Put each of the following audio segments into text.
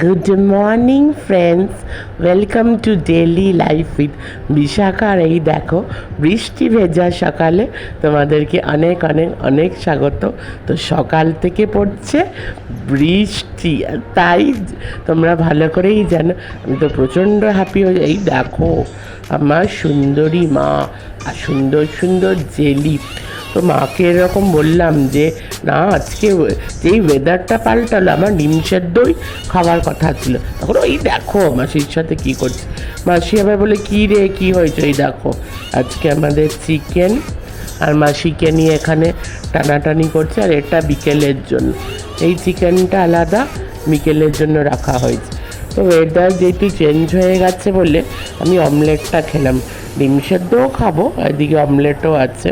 Good morning friends welcome to daily life with Bishakha আর এই দেখো, বৃষ্টি ভেজা সকালে তোমাদেরকে অনেক অনেক অনেক স্বাগত। তো সকাল থেকে পড়ছে বৃষ্টি তাই তোমরা ভালো করেই জানো। আমি তো প্রচণ্ড হ্যাপি হয়ে। এই দেখো, আমার সুন্দরী মা, আর সুন্দর সুন্দর জেলি। তো মাকে এরকম বললাম যে, না, আজকে যেই ওয়েদারটা পাল্টালো, আমার ডিম সেদ্ধই খাওয়ার কথা ছিল। তখন ওই দেখো, মাসির সাথে কি করছে। মাসি আবার বলে, কী রে, কী হয়েছে? ওই দেখো, আজকে আমাদের চিকেন আর মাসিকে নিয়ে এখানে টানাটানি করছে, আর এটা বিকেলের জন্য। এই চিকেনটা আলাদা, বিকেলের জন্য রাখা হয়েছে। তো ওয়েদার যেহেতু চেঞ্জ হয়ে গেছে বলে, আমি অমলেটটা খেলাম। ডিম সেদ্ধও খাব এদিকে অমলেটও আছে।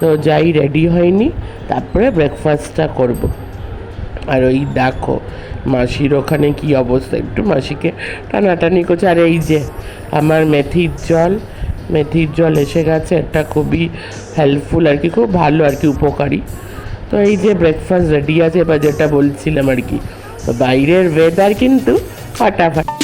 তো যাই রেডি হয়নি, তারপরে ব্রেকফাস্টটা করব। আর ওই দেখো, মাসির ওখানে কি অবস্থা? একটু মাসিকে টানাটানি করছে। আর এই যে আমার মেথির জল মেথির জল এসে গেছে, এটা খুবই হেল্পফুল আর কি, খুব ভালো আর কি, উপকারী। তো এই যে ব্রেকফাস্ট রেডি আছে, এবার যেটা বলছিলাম আর কি, তো বাইরের ওয়েদার কিন্তু ফাটাফাটি।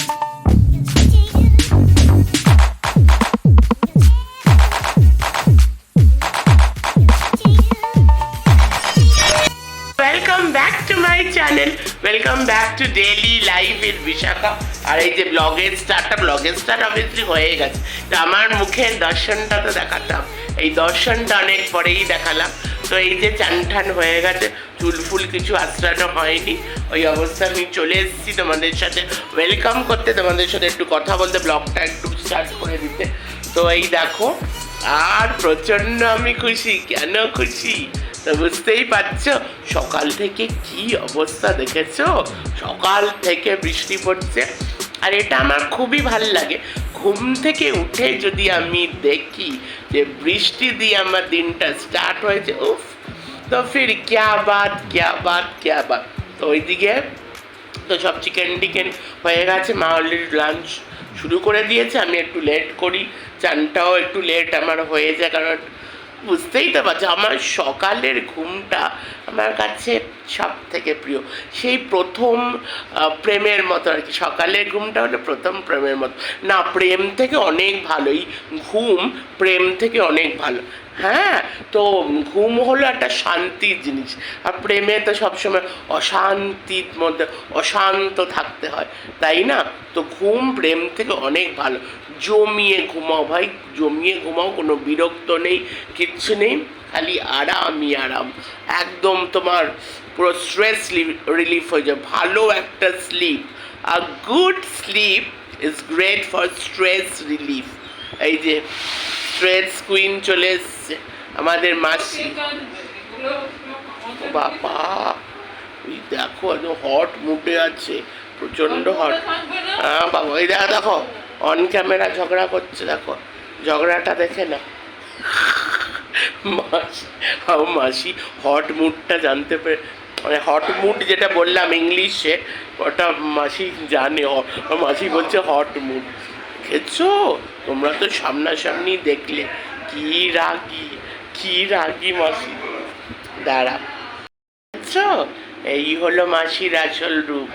Welcome back to daily life in Bishakha আর এই যে ব্লগের স্টার্টটা ব্লগের স্টার্ট অবভিয়াসলি হয়ে গেছে। তো আমার মুখের দর্শনটা তো দেখাতাম। এই দর্শনটা অনেক পরেই দেখালাম। তো এই যে চান ঠান হয়ে গেছে, চুল ফুল কিছু আশ্রানো হয়নি। ওই অবস্থা আমি চলে এসেছি তোমাদের সাথে। ওয়েলকাম করতে তোমাদের সাথে একটু কথা বলতে ব্লগটা একটু স্টার্ট করে দিতে। তো এই দেখো, আর প্রচণ্ড আমি খুশি, কেন খুশি? তো বুঝতেই পারছ? সকাল থেকে কি অবস্থা দেখেছ? সকাল থেকে বৃষ্টি পড়ছে। আর এটা আমার খুবই ভালো লাগে। ঘুম থেকে উঠে যদি আমি দেখি যে বৃষ্টি দিয়ে আমার দিনটা স্টার্ট হয়েছে, উফ! তো ফির ক্যা বাত ক্যা বাত ক্যা বাত। তো ওইদিকে তো সব চিকেন টিকেন হয়ে গেছে। মা অলরেডি লাঞ্চ শুরু করে দিয়েছে। আমি একটু লেট করি। চানটাও একটু লেট আমার হয়ে যায়, কারণ বুঝতেই তো পারছ, আমার সকালের ঘুমটা আমার কাছে সব থেকে প্রিয়। সেই প্রথম প্রেমের মতো আর কি, সকালের ঘুমটা হলো প্রথম প্রেমের মতো। না, প্রেম থেকে অনেক ভালোই, ঘুম প্রেম থেকে অনেক ভালো। হ্যাঁ তো ঘুম হলো একটা শান্তির জিনিস। আর প্রেমে তো সবসময় অশান্তির মধ্যে অশান্ত থাকতে হয়, তাই না? তো ঘুম প্রেম থেকে অনেক ভালো। জমিয়ে ঘুমাও ভাই, জমিয়ে ঘুমাও, কোনো বিরক্ত নেই, কিচ্ছু নেই, খালি আরামই আরাম। একদম তোমার পুরো স্ট্রেস রিলিফ হয়ে যায় ভালো একটা sleep a good sleep is great for stress relief এই যে স্ট্রেস কুইন চলে এসছে, আমাদের মাসি। বাবা ওই দেখো একদম হট মুডে আছে, প্রচণ্ড হট হ্যাঁ বাবা ওই দেখো দেখো অন ক্যামেরা ঝগড়া করছে, দেখো, ঝগড়াটা দেখে না মাসি মাসি হট মুডটা জানতে পেরে মানে হট মুড যেটা বললাম ইংলিশে, ওটা মাসি জানে মাসি বলছে হট মুড দেখেছ? তোমরা তো সামনাসামনি দেখলে। কি রাগি কি রাগি মাসি। দাঁড়া। বুঝছ এই হলো মাসির আসল রূপ।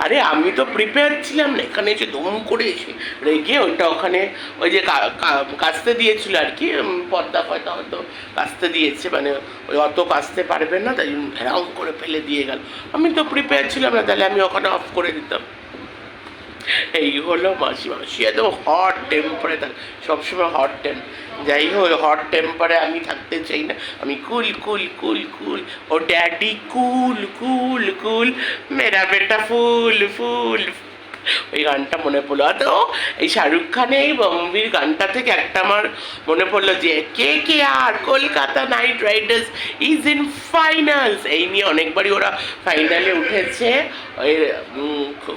আরে, আমি তো প্রিপেয়ার ছিলাম না। এখানে এসে দম করে এসে রেগে ওইটা ওখানে ওই যে কা- কা- দিয়েছিল আর কি পর্দা ফর্দা হয়তো কাচতে দিয়েছে। মানে ওই অত কাচতে পারবে না, তাই ভেরাম করে ফেলে দিয়ে গেল। আমি তো প্রিপেয়ার ছিলাম না, তাহলে আমি ওখানে অফ করে দিতাম। এই হলো মাসি সে তো হট টেম্পারে থাকে। সবসময় হট টেম্প যাই হোক হট টেম্পারে আমি থাকতে চাই না। আমি কুল কুল কুল কুল ও ড্যাডি কুল কুল কুল মেরা বেটা, ফুল ফুল ওই গানটা মনে পড়ল। তো এই শাহরুখ খানের এই বম্বির গানটা থেকে একটা আমার মনে পড়ল যে, K K R Kolkata Knight Riders is in finals. এই নিয়ে অনেকবারই ওরা ফাইনালে উঠেছে।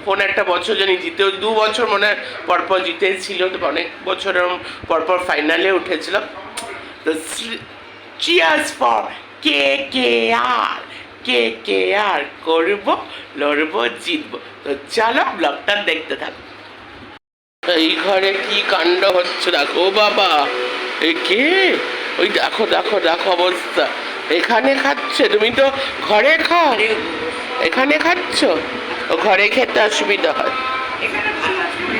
কোন একটা বছর জানি জিতেও, দু বছর মনে হয় পরপর জিতেছিল, তো অনেক বছর পরপর ফাইনালে উঠেছিল। তো cheers for K K R. K K আর করব, লড়বো, জিতবো। তো চলো ব্লগটা দেখতে থাকো। এই ঘরে কি কাণ্ড হচ্ছে দেখো বাবা। এ কে? ওই দেখো দেখো দেখো অবস্থা। এখানে খাচ্ছে, তুমি তো ঘরে খাও। এখানে খাচ্ছ? ঘরে খেতে অসুবিধা হয়।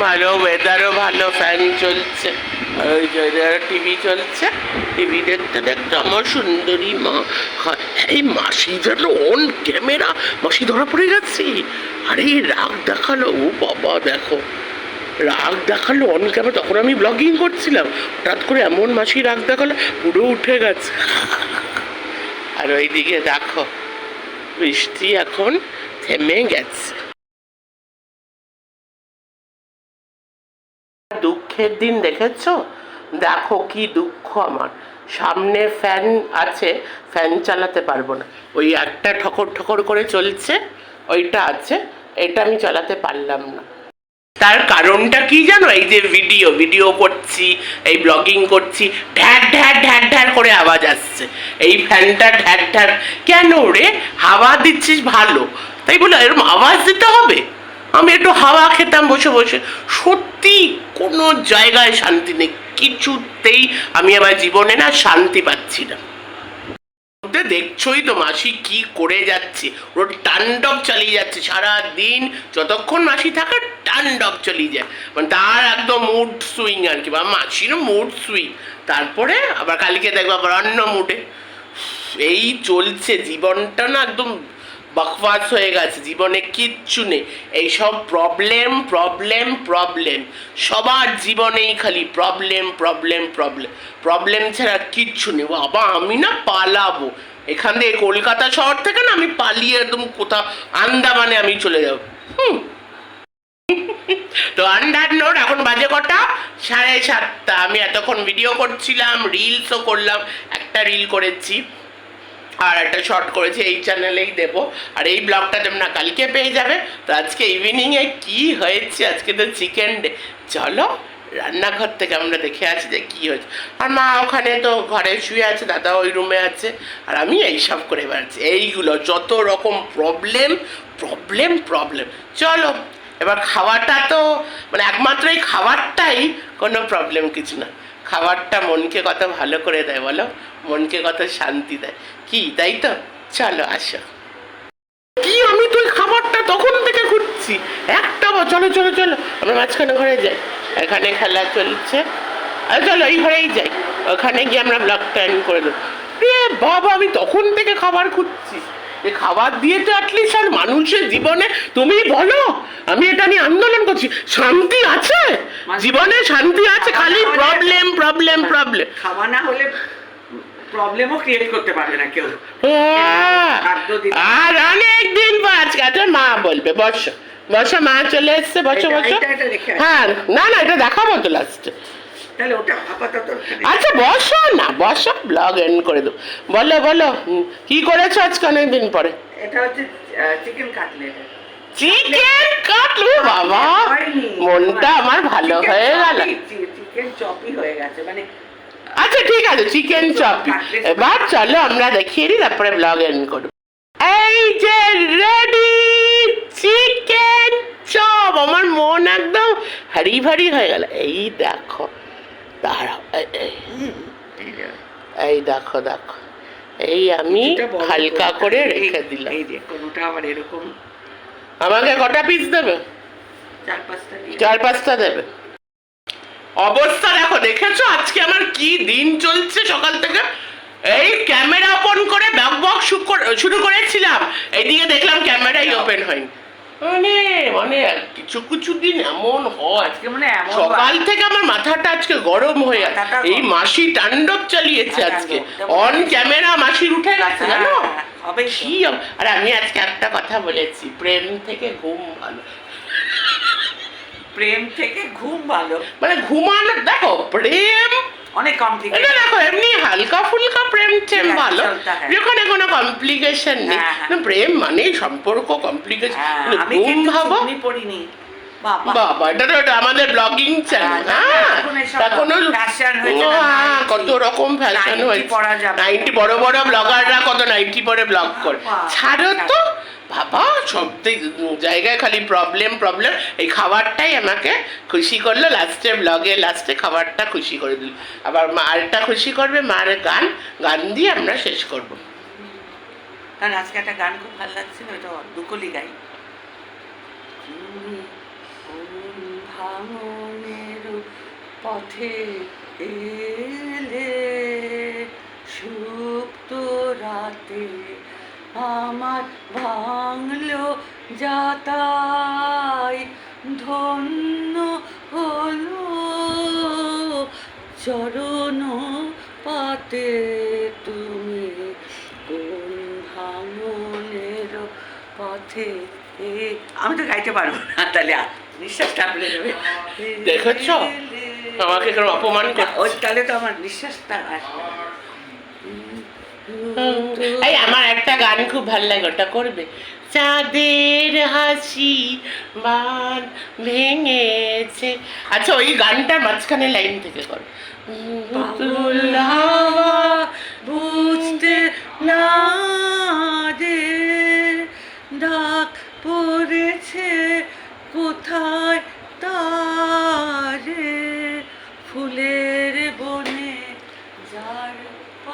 ভালো ওয়েদারও ভালো ফ্যান চলছে। আর টিভি চলছে। টিভি দেখতে দেখতে আমার সুন্দরী মা। খা- এই মাসি যেন অন ক্যামেরা মাসি ধরা পড়ে গেছি। আরে, রাগ দেখাল, ও বাবা দেখো। রাগ দেখাল অন ক্যামেরা তখন আমি ব্লগিং করছিলাম। হঠাৎ করে এমন মাসি রাগ দেখাল, পুরো উঠে গেছে। আর ওইদিকে দেখো, বৃষ্টি এখন থেমে গেছে। দুঃখের দিন দেখেছ? দেখো কি দুঃখ আমার। সামনে ফ্যান আছে, ফ্যান চালাতে পারব না। ওই একটা ঠকর ঠকর করে চলছে, ওইটা আছে, এটা আমি চালাতে পারলাম না। তার কারণটা কি জানো? এই যে ভিডিও ভিডিও করছি, এই ব্লগিং করছি ঢ্যাক ঢ্যাক ঢ্যাক ঢ্যাক করে আওয়াজ আসছে। এই ফ্যানটা ঢ্যাক ঢ্যাক কেন রে? হাওয়া দিচ্ছিস ভালো। তাই বলে এরকম আওয়াজ দিতে হবে? আমি একটু হাওয়া খেতাম বসে বসে। সত্যি কোনো জায়গায় শান্তি নেই, কিছুতেই আমি আমার জীবনে না শান্তি পাচ্ছি না। দেখছোই তো মাসি কি করে যাচ্ছে, ওর টান্ডব চালিয়ে যাচ্ছে সারা দিন যতক্ষণ মাসি থাকে টান্ডব চালিয়ে যায়। মানে তার একদম মুড সুইং আর কি, বা মাসিরও মুড সুইং তারপরে আবার কালকে দেখব আবার অন্য মুডে এই চলছে, জীবনটা না একদম বকবাস হয়ে গেছে, জীবনে কিচ্ছু নেই। এইসব প্রবলেম প্রবলেম প্রবলেম সবার জীবনেই খালি প্রবলেম প্রবলেম প্রবলেম প্রবলেম ছাড়া কিচ্ছু নেই। বাবা, আমি না পালাবো। এখান থেকে কলকাতা শহর থেকে না আমি পালিয়ে একদম কোথাও আন্দামানে আমি চলে যাব। হুম। তো আন্ডার নোট এখন বাজে কটা? সাড়ে সাতটা। আমি এতক্ষণ ভিডিও করছিলাম রিলসও করলাম, একটা রিল করেছি। আর একটা শর্ট করেছি এই চ্যানেলেই দেব। আর এই ব্লগটা তোমরা কালকে পেয়ে যাবে। তো আজকে ইভিনিংয়ে কি হয়েছে? আজকে তো চিকেন ডে চলো, রান্নাঘর থেকে আমরা দেখে আছি যে কী হয়েছে। আর মা ওখানে তো ঘরে শুয়ে আছে, দাদা ওই রুমে আছে। আর আমি এইসব করে বেড়াচ্ছি। এইগুলো যত রকম প্রবলেম প্রবলেম প্রবলেম চলো, এবার খাওয়াটা তো মানে একমাত্র এই খাবারটাই কোনো প্রবলেম কিছু না। খাবারটা মনকে কত ভালো করে দেয় বলো? মনকে কত শান্তি দেয়। কি, তাই তো? চলো, আসো। কি, আমি তুই খাবারটা তখন থেকে খুঁজছি। একটা চলো চলো চলো। আমরা মাঝখানে ঘরে যাই। এখানে খেলা চলছে। চলো, এই ঘরেই যাই। ওখানে গিয়ে আমরা ব্লগটা এন্ড করে দেবো। এ বাবা, আমি তখন থেকে খাবার খুঁজছি। এই খাবার দিয়ে তো অ্যাটলিস্ট আর মানুষের জীবনে তুমি বলো, আমি এটা নিয়ে আন্দোলন করছি। শান্তি আছে? জীবনে শান্তি আছে খালি প্রবলেম প্রবলেম প্রবলেম খাওয়া না হলে প্রবলেমও ক্রিয়েট করতে পারবে না কেউ। আর অনেক দিন মা বলবে বসো বসো মা চলে এসছে বসো বসো। হ্যাঁ না না এটা দেখাবো তো লাস্টে ওটা আচ্ছা বসো না বসো ব্লগ এন্ড করে দেবো। বলো বলো কি করেছ আজকে অনেক দিন পরে? এটা হচ্ছে চিকেন কাটলেট চিকেন কাটলো বাবা। মনটা আমার ভালো হয়ে গেল। চিকেন চপই হয়ে গেছে মানে আচ্ছা ঠিক আছে চিকেন চপ। এবার চলো আমরা দেখিয়ে দিই তারপরে ব্লগ এন্ড করব। এই যে রেডি চিকেন চপ। আমার মন একদম হারি ভারি হয়ে গেল। এই দেখো দাঁড়াও এই- দেখো দেখো। এই আমি হালকা করে- রেখে দিলাম। এই কোনোটা আবার এরকম আমাকে কটা পিস দেবে? চার পাঁচটা দেবে। অবস্থা দেখো দেখেছ? আজকে আমার কি দিন চলছে সকাল থেকে? এই ক্যামেরা ওপেন করে ব্যাক বক শুরু করেছিলাম। এইদিকে দেখলাম ক্যামেরাই ওপেন হয়নি। মানে মানে কিছু কিছু দিন এমন হয়। আজকে মানে সকাল থেকে আমার মাথাটা আজকে গরম হয়ে এই। মাসি তাণ্ডব চালিয়েছে হ্যাঁ, আজকে। অন ক্যামেরা মাসির উঠে গেছে হ্যাঁ, জানো হবেই তো। কি আর আমি আজকে একটা কথা বলেছি প্রেম থেকে ঘুম ভালো। প্রেম থেকে ঘুম ভালো। মানে ঘুমানো দেখো প্রেম অনেক কমপ্লিকেট এটা দেখো এমনি হালকা ফুলকা প্রেম টেম ভালো। হ্যাঁ। যেখানে কোনো কমপ্লিকেশন নেই। হ্যাঁ, হ্যাঁ। প্রেম মানে সম্পর্ক কমপ্লিকেশন আমি ঘুম ভাবো। চুমনি পড়িনি। বাবা। বাবা এটা তো আমাদের ব্লগিং চ্যানেল হ্যাঁ, হ্যাঁ এখন। কত রকম ফ্যাশন হয়েছে। পরা বড় বড় ব্লগাররা কত নাইটি পরে ব্লগ করে। ছাড়ো তো। বাবা সব জায়গায় খালি প্রবলেম প্রবলেম এই খাবারটাই আমাকে খুশি করল। লাস্টে ব্লগে লাস্টে খাবারটা খুশি করে দিল। আবার মারটা খুশি করবে মার গান গান দিয়ে আমরা শেষ করব। কারণ আজকে একটা গান খুব ভালো লাগছিল ওটা দুকলি গাই। ভাঙনের পথে এলে সুপ্ত রাতে আমার ভাঙলো যাতাই ধন্য হলো চরণ পাতে তুমি কোন ভাঙনের পথে আমি তো গাইতে পারব না, তাহলে নিঃশ্বাস টাপলে যাবে দেখেছ? আমাকে কেন অপমান ওই তাহলে তো আমার নিঃশ্বাসটা আসবে। এই আমার একটা গান খুব ভালো লাগে ওটা করবে। চাঁদের হাসি বান ভেঙেছে। আচ্ছা ওই গানটার মাঝখানে লাইন থেকে কর। বুঝতে না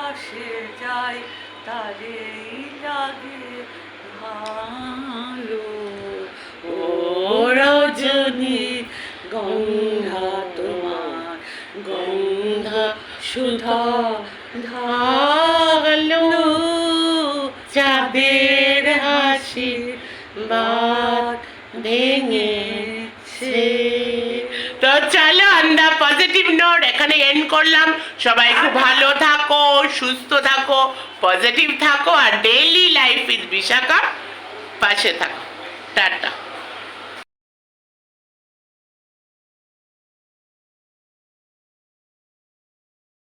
পাশে যায় তারেই লাগে ভালো। ও রজনী, গঙ্গা তোমার, গঙ্গা সুধা ধালো। চাঁদের হাসি বাদ ভেঙেছে। তো চলো দ্য পজিটিভ নোট এখানে এন্ড করলাম। সবাই খুব ভালো থাকো, সুস্থ থাকো পজিটিভ থাকো, আর ডেইলি লাইফ উইথ বিশাখা পাশে থাকো। টাটা।